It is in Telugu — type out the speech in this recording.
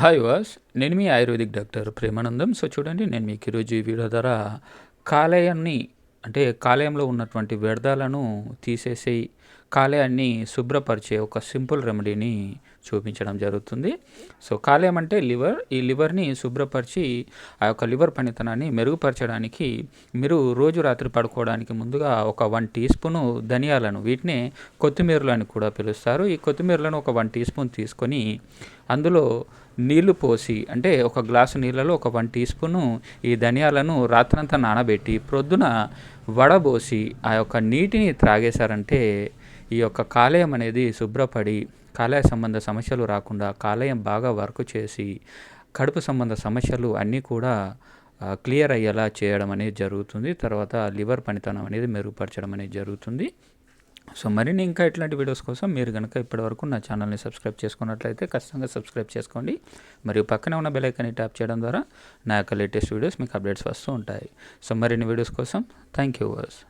హాయ్ వాస్ నేను మీ ఆయుర్వేదిక్ డాక్టర్ ప్రేమానందం. సో చూడండి నేను మీకు ఈరోజు ఈ వీడియో ద్వారా కాలేయాన్ని అంటే కాలేయంలో ఉన్నటువంటి వ్యర్థాలను తీసేసి కాలేయాన్ని శుభ్రపరిచే ఒక సింపుల్ రెమెడీని చూపించడం జరుగుతుంది. సో కాలేయం అంటే లివర్ ఈ లివర్ని శుభ్రపరిచి ఆ యొక్క లివర్ పనితనాన్ని మెరుగుపరచడానికి మీరు రోజు రాత్రి పడుకోవడానికి ముందుగా ఒక వన్ టీ స్పూను ధనియాలను వీటిని కొత్తిమీరలు అని కూడా పిలుస్తారు. ఈ కొత్తిమీరలను ఒక వన్ టీ స్పూన్ తీసుకొని అందులో నీళ్ళు పోసి అంటే ఒక గ్లాసు నీళ్ళలో ఒక వన్ టీ స్పూను ఈ ధనియాలను రాత్రంతా నానబెట్టి ప్రొద్దున వడబోసి ఆ యొక్క నీటిని త్రాగేశారంటే ఈ యొక్క కాలేయం అనేది శుభ్రపడి కాలేయ సంబంధ సమస్యలు రాకుండా కాలేయం బాగా వర్క్ చేసి కడుపు సంబంధ సమస్యలు అన్నీ కూడా క్లియర్ అయ్యేలా చేయడం అనేది జరుగుతుంది. తర్వాత లివర్ పనితనం అనేది మెరుగుపరచడం అనేది జరుగుతుంది. సో మరిన్ని ఇంకా ఇట్లాంటి వీడియోస్ కోసం మీరు కనుక ఇప్పటివరకు నా ఛానల్ని సబ్స్క్రైబ్ చేసుకున్నట్లయితే ఖచ్చితంగా సబ్స్క్రైబ్ చేసుకోండి. మరియు పక్కనే ఉన్న బెలైకన్ని ట్యాప్ చేయడం ద్వారా నా యొక్క లేటెస్ట్ వీడియోస్ మీకు అప్డేట్స్ వస్తూ ఉంటాయి. సో మరిన్ని వీడియోస్ కోసం థ్యాంక్ యూ వర్స్.